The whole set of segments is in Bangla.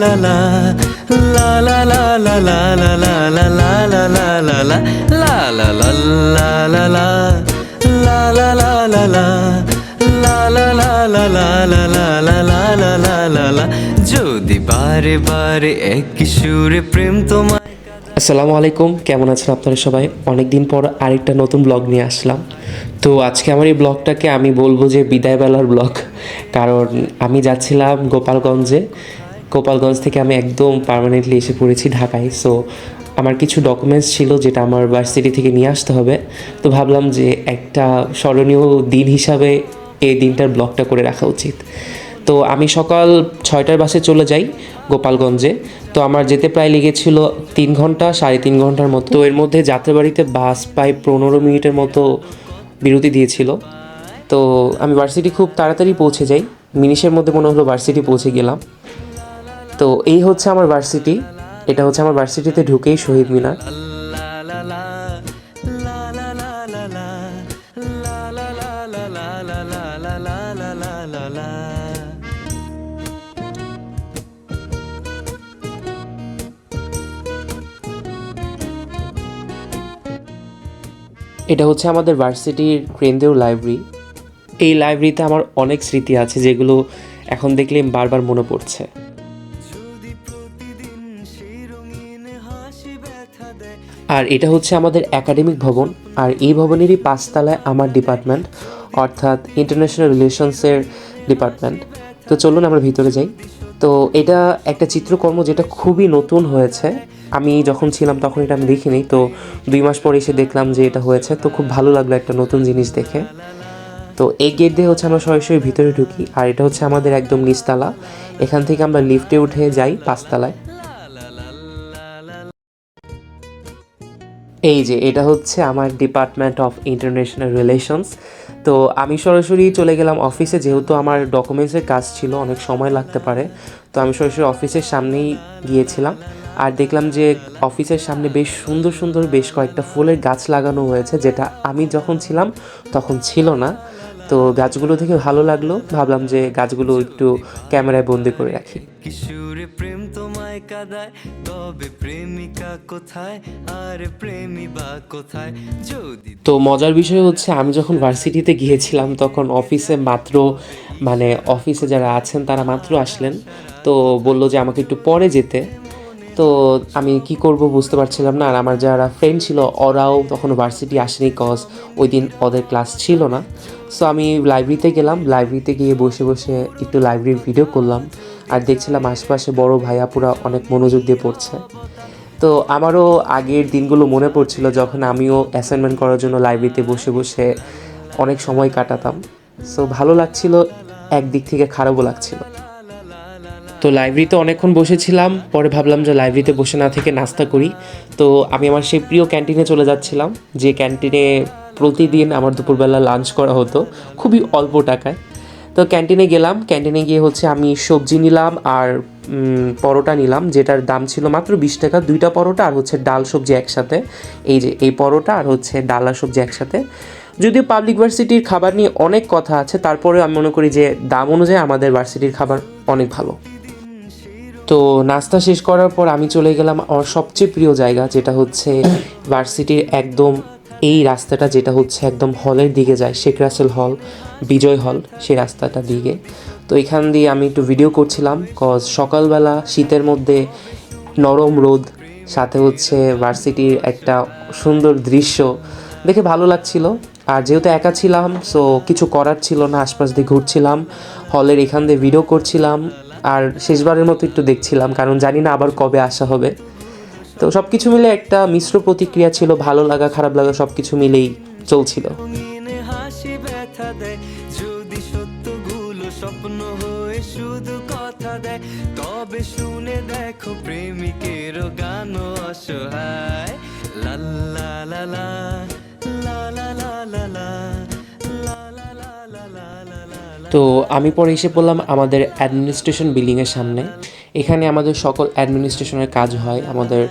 la la La la la la la la la la la la la la la La la la la la la La la la যদি বারে বারে এক সুরে প্রেম তোমার আসসালামু আলাইকুম কেমন আছেন আপনারা সবাই অনেক দিন পর আরেকটা নতুন ব্লগ নিয়ে আসলাম তো আজকে আমার এই ব্লগটাকে আমি বলব যে বিদায়বেলার ব্লগ কারণ আমি যাচ্ছিলাম গোপালগঞ্জে গোপালগঞ্জ থেকে আমি একদম পার্মানেন্টলি এসে পড়েছি ঢাকায়। সো আমার কিছু ডকুমেন্টস ছিল যেটা আমার ভার্সিটি থেকে নিয়ে আসতে হবে। তো ভাবলাম যে একটা স্মরণীয় দিন হিসাবে এই দিনটার ব্লগটা করে রাখা উচিত। তো আমি সকাল ছয়টার বাসে চলে যাই গোপালগঞ্জে। তো আমার যেতে প্রায় লেগেছিল তিন ঘণ্টা, সাড়ে তিন ঘণ্টার মতো। এর মধ্যে যাত্রাবাড়িতে বাস প্রায় পনেরো মিনিটের মতো বিরতি দিয়েছিল। তো আমি ভার্সিটি খুব তাড়াতাড়ি পৌঁছে যাই। মিনিশের মধ্যে মনে হলো ভার্সিটি পৌঁছে গেলাম। তো এই হচ্ছে আমার ভার্সিটি এটা হচ্ছে আমার ভার্সিটিতে ঢুকেই শহীদ মিনার। এটা হচ্ছে আমাদের ভার্সিটির কেন্দ্রীয় লাইব্রেরি এই লাইব্রেরিতে আমার অনেক স্মৃতি আছে যেগুলো এখন দেখলে বারবার মনে পড়ছে। আর এটা হচ্ছে আমাদের একাডেমিক ভবন, আর এই ভবনেরই পাঁচতলায় আমার ডিপার্টমেন্ট অর্থাৎ ইন্টারন্যাশনাল রিলেশনসের ডিপার্টমেন্ট তো চলুন আমরা ভিতরে যাই। তো এটা একটা চিত্রকর্ম যেটা খুবই নতুন হয়েছে। আমি যখন ছিলাম তখন এটা আমি দেখিনি, তো দুই মাস পরে এসে দেখলাম যে এটা হয়েছে। তো খুব ভালো লাগল একটা নতুন জিনিস দেখে। তো এই গেট দিয়ে হচ্ছে আমরা সরাসরি ভিতরে ঢুকি, আর এটা হচ্ছে আমাদের একদম নিচতলা। এখান থেকে আমরা লিফটে উঠে যাই পাঁচতলায়। এই যে, এটা হচ্ছে আমার ডিপার্টমেন্ট অফ ইন্টারন্যাশনাল রিলেশনস তো আমি সরাসরি চলে গেলাম অফিসে, যেহেতু আমার ডকুমেন্টসের কাজ ছিল, অনেক সময় লাগতে পারে। তো আমি সরাসরি অফিসের সামনেই গিয়েছিলাম। আর দেখলাম যে, অফিসের সামনে বেশ সুন্দর সুন্দর বেশ কয়েকটা ফুলের গাছ লাগানো হয়েছে, যেটা আমি যখন ছিলাম, তখন ছিল না। তো গাছগুলো দেখে ভালো লাগল। ভাবলাম যে গাছগুলো একটু ক্যামেরায় বন্দি করে রাখি। কিশোরে প্রেম তোমায় কাদায় তবে প্রেমিকা কোথায়? আর প্রেমী বা কোথায়? যদি তো মজার বিষয় হচ্ছে আমি যখন ভার্সিটিতে গিয়েছিলাম তখন অফিসে মাত্র মানে অফিসে যারা আছেন তারা মাত্র আসলেন। তো বলল যে আমাকে একটু পরে যেতে। তো আমি কি করব বুঝতে পারছিলাম না। আর আমার যারা ফ্রেন্ড ছিল, ওরাও তখন ভার্সিটি আসেনি কজ ওই দিন ওদের ক্লাস ছিল না। সো আমি লাইব্রেরিতে গেলাম। লাইব্রেরিতে গিয়ে বসে বসে একটু লাইব্রেরির ভিডিও করলাম। আর দেখছিলাম আশেপাশে বড় ভাইয়াপুরা অনেক মনোযোগ দিয়ে পড়ছে। তো আমারও আগের দিনগুলো মনে পড়ছিল যখন আমিও অ্যাসাইনমেন্ট করার জন্য লাইব্রেরিতে বসে বসে অনেক সময় কাটাতাম। সো ভালো লাগছিল, একদিক থেকে খারাপও লাগছিল। তো লাইব্রেরিতে অনেকক্ষণ বসেছিলাম, পরে ভাবলাম যে লাইব্রেরিতে বসে না থেকে নাস্তা করি। তো আমি আমার সেই প্রিয় ক্যান্টিনে চলে যাচ্ছিলাম, যে ক্যান্টিনে প্রতিদিন আমার দুপুরবেলা লাঞ্চ করা হতো, খুবই অল্প টাকায়। তো ক্যান্টিনে গেলাম ক্যান্টিনে গিয়ে হচ্ছে আমি সবজি নিলাম আর পরোটা নিলাম, যেটার দাম ছিল মাত্র বিশ টাকা, দুইটা পরোটা আর হচ্ছে ডাল সবজি একসাথে। এই যে, এই পরোটা আর হচ্ছে ডাল আর সবজি একসাথে। যদিও পাবলিক ভার্সিটির খাবার নিয়ে অনেক কথা আছে তারপরে আমি মনে করি যে দাম অনুযায়ী আমাদের ভার্সিটির খাবার অনেক ভালো। তো নাস্তা শেষ করার পর আমি চলে গেলাম আমার সবচেয়ে প্রিয় জায়গা, যেটা হচ্ছে ভার্সিটির একদম এই রাস্তাটা, যেটা হচ্ছে একদম হলের দিকে যায়, শেখ রাসেল হল, বিজয় হল, সেই রাস্তাটা দিকে। তো এখান দিয়ে আমি একটু ভিডিও করছিলাম কজ সকালবেলা শীতের মধ্যে নরম রোদ, সাথে হচ্ছে ভার্সিটির একটা সুন্দর দৃশ্য, দেখে ভালো লাগছিল। আর যেহেতু একা ছিলাম সো কিছু করার ছিল না, আশপাশ দিয়ে ঘুরছিলাম, হলের এখান দিয়ে ভিডিও করছিলাম। আর শেষবারের মতো একটু দেখছিলাম, কারণ জানি না আবার কবে আসা হবে। তো সব কিছু মিলে একটা মিশ্র প্রতিক্রিয়া ছিল, ভালো লাগা, খারাপ লাগা সব কিছু মিলেই চলছিল। যদি সত্যগুলো স্বপ্ন হয়ে শুধু কথা দেয়, তবে শুনে দেখো প্রেমিকের গান অসহায়। লা লা লা লা লা লা লা লা। তো আমি পরে এসে পড়লাম আমাদের অ্যাডমিনিস্ট্রেশন বিল্ডিংয়ের সামনে। এখানে আমাদের সকল অ্যাডমিনিস্ট্রেশনের কাজ হয়, আমাদের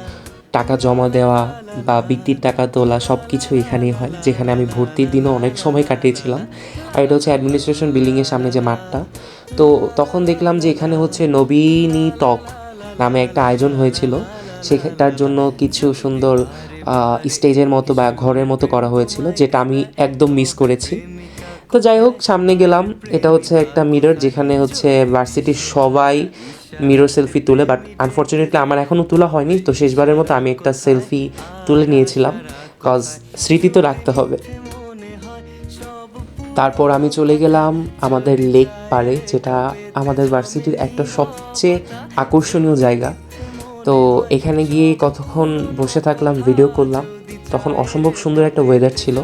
টাকা জমা দেওয়া বা বৃত্তির টাকা তোলা সব কিছু এখানেই হয়, যেখানে আমি ভর্তির দিনও অনেক সময় কাটিয়েছিলাম। আর এটা হচ্ছে অ্যাডমিনিস্ট্রেশন বিল্ডিংয়ের সামনে যে মাঠটা। তো তখন দেখলাম যে এখানে হচ্ছে নবীনী টক নামে একটা আয়োজন হয়েছিল। সেটার জন্য কিছু সুন্দর স্টেজের মতো বা ঘরের মতো করা হয়েছিল, যেটা আমি একদম মিস করেছি। তো যাই হোক, সামনে গেলাম। এটা হচ্ছে একটা মিরর যেখানে হচ্ছে ভার্সিটির সবাই মিরর সেলফি তুলে বাট আনফর্চুনেটলি আমার এখনও তোলা হয়নি, তো শেষবারের মতো আমি একটা সেলফি তুলে নিয়েছিলাম কজ স্মৃতি তো রাখতে হবে। তারপর আমি চলে গেলাম আমাদের লেক পাড়ে, যেটা আমাদের ভার্সিটির একটা সবচেয়ে আকর্ষণীয় জায়গা। তো এখানে গিয়ে কতক্ষণ বসে থাকলাম ভিডিও করলাম। তখন অসম্ভব সুন্দর একটা ওয়েদার ছিল।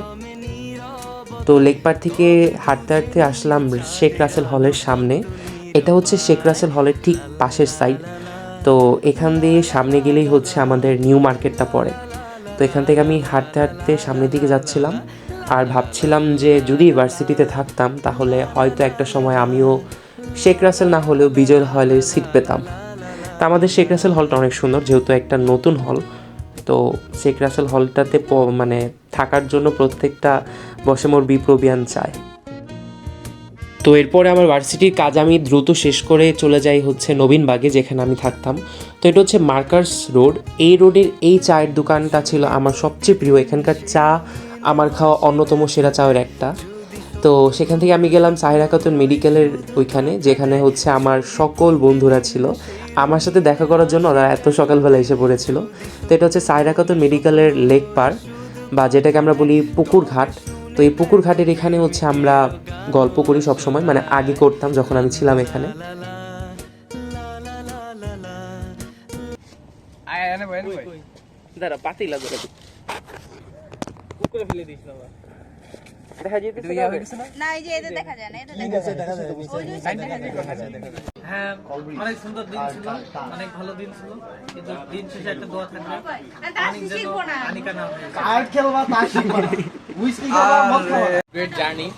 তো লেক পাড় থেকে হাঁটতে হাঁটতে আসলাম শেখ রাসেল হলের সামনে। এটা হচ্ছে শেখ রাসেল হলের ঠিক পাশের সাইড তো এখান দিয়ে সামনে গেলেই হচ্ছে আমাদের নিউ মার্কেটটা পড়ে। তো এখান থেকে আমি হাঁটতে হাঁটতে সামনের দিকে যাচ্ছিলাম আর ভাবছিলাম যে যদি ইউনিভার্সিটিতে থাকতাম তাহলে হয়তো একটা সময় আমিও শেখ রাসেল না হলেও বিজয় হলের সিট পেতাম। তা আমাদের শেখ রাসেল হলটা অনেক সুন্দর, যেহেতু একটা নতুন হল তো শেখ রাসেল হলটাতে মানে থাকার জন্য প্রত্যেকটা বসে মোর বিপ্রবিয়ান চায়। তো এরপরে আমার ভার্সিটির কাজ আমি দ্রুত শেষ করে চলে যাই হচ্ছে নবীনবাগে যেখানে আমি থাকতাম। তো এটা হচ্ছে মার্কার্স রোড। এই রোডের এই চায়ের দোকানটা ছিল আমার সবচেয়ে প্রিয়। এখানকার চা, আমার খাওয়া অন্যতম সেরা চায়ের একটা। তো সেখান থেকে আমি গেলাম সাহিরা খাতুন মেডিকেলের ওইখানে যেখানে হচ্ছে আমার সকল বন্ধুরা ছিল। আমার সাথে দেখা করার জন্য ওরা এত সকালবেলা এসে পড়েছিল। তো এটা হচ্ছে সাহিরা খাতুন মেডিকেলের লেক পার বা যেটাকে আমরা বলি পুকুর ঘাট। তো এই পুকুর ঘাটের এখানে হচ্ছে আমরা গল্প করি সব সময় মানে আগে করতাম যখন আমি ছিলাম এখানে। দাঁড়া পাতিলা ধরে দেখা যেতেছে না এই যে এদের দেখা যায় না এদের দেখা যায়। হ্যাঁ অনেক সুন্দর দিন ছিল অনেক ভালো দিন ছিল কিন্তু দিন শেষে একটা দোয়া থাকবে আনিকা নাম কার্ড খেলবা তা শিখবা উইস্কি খেলবা মদ খাবা great journey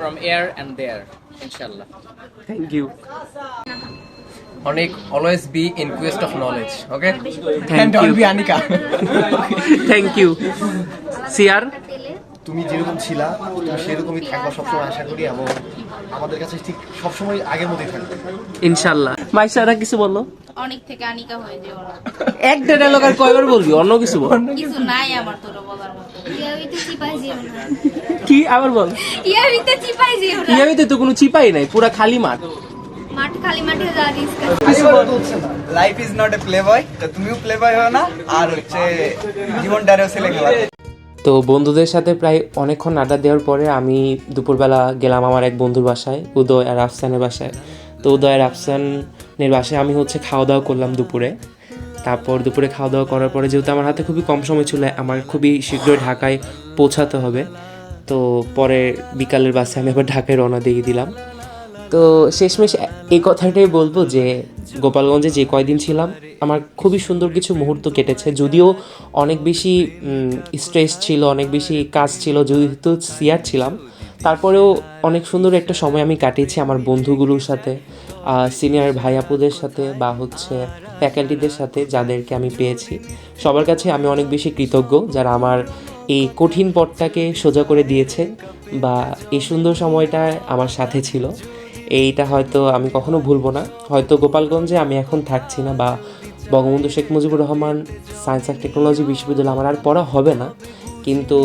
from here and there inshallah. Thank you onik always be in quest of knowledge okay? Thank you B Anika thank you Siyar তুমি যেরকম ছিলা তুমি সেরকমই থাকবা সবসময় আশা করি এবং আমাদের কাছে ঠিক সবসময় আগের মতোই থাকবে। ইনশাল্লাহ মাইশারা কিছু বলল? অনেক থেকে আনিকা হয়ে যেও না। আর কয়বার বলবি? অন্য কিছু বল। কিছু নাই আমার তোর বলার মতো। ইয়াবিতে চিপাই যেও না। কি? আবার বল। ইয়াবিতে চিপাই যেও না। ইয়াবিতে তো কোনো চিপাই নাই পুরা খালি মাঠ। মাঠ খালি মাঠে যা রিস্ক আছে। Life is not a play boy তো তুমিও প্লে বয় হও না আর হচ্ছে জীবনটারেও ছেলে খেলা তো বন্ধুদের সাথে প্রায় অনেকক্ষণ আড্ডা দেওয়ার পরে আমি দুপুরবেলা গেলাম আমার এক বন্ধুর বাসায়, উদয় আর আফসানের বাসায়। তো উদয় আর আফসানের বাসায় আমি হচ্ছে খাওয়া দাওয়া করলাম দুপুরে। তারপর দুপুরে খাওয়া দাওয়া করার পরে যেহেতু আমার হাতে খুবই কম সময় ছিল আমার খুবই শীঘ্রই ঢাকায় পৌঁছাতে হবে। তো পরে বিকালের বাসে আমি আবার ঢাকায় রওনা দিয়ে দিলাম। তো শেষমেশ এই কথাটাই বলব যে গোপালগঞ্জে যে কয়দিন ছিলাম, আমার খুবই সুন্দর কিছু মুহূর্ত কেটেছে। যদিও অনেক বেশি স্ট্রেস ছিল, অনেক বেশি কাজ ছিল, যেহেতু সিয়ার ছিলাম। তারপরেও অনেক সুন্দর একটা সময় আমি কাটিয়েছি আমার বন্ধুগুলোর সাথে সিনিয়র ভাই আপুদের সাথে বা হচ্ছে ফ্যাকাল্টিদের সাথে যাদেরকে আমি পেয়েছি। সবার কাছে আমি অনেক বেশি কৃতজ্ঞ যারা আমার এই কঠিন পথটাকে সোজা করে দিয়েছে বা এই সুন্দর সময়টা আমার সাথে ছিল। এইটা হয়তো আমি কখনো ভুলবো না। হয়তো গোপালগঞ্জে আমি এখন থাকছি না বা Bangabandhu Sheikh Mujibur Rahman science and technology বিশ্ববিদ্যালয় আমার আর পড়া হবে না। কিন্তু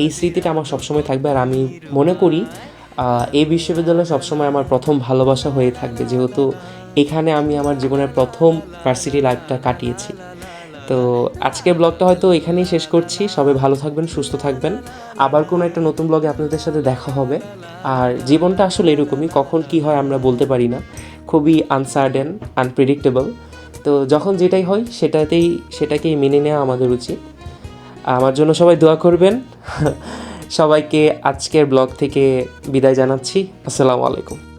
এই স্মৃতিটা আমার সবসময় থাকবে আর আমি মনে করি এই বিশ্ববিদ্যালয় সবসময় আমার প্রথম ভালোবাসা হয়ে থাকবে। যেহেতু এখানে আমি আমার জীবনের প্রথম ভার্সিটি লাইফটা কাটিয়েছি। তো আজকের ব্লগটা হয়তো এখানেই শেষ করছি। সবাই ভালো থাকবেন, সুস্থ থাকবেন। আবার কোনো একটা নতুন ব্লগে আপনাদের সাথে দেখা হবে। আর জীবনটা আসলে এরকমই, কখন কি হয় আমরা বলতে পারি না। খুবই আনসার্টেন আনপ্রেডিক্টেবল তো যখন যেটাই হয়, সেটাতেই, সেটাকেই মেনে নেওয়া আমাদের উচিত। আমার জন্য সবাই দোয়া করবেন। সবাইকে আজকের ব্লগ থেকে বিদায় জানাচ্ছি। আসসালামু আলাইকুম।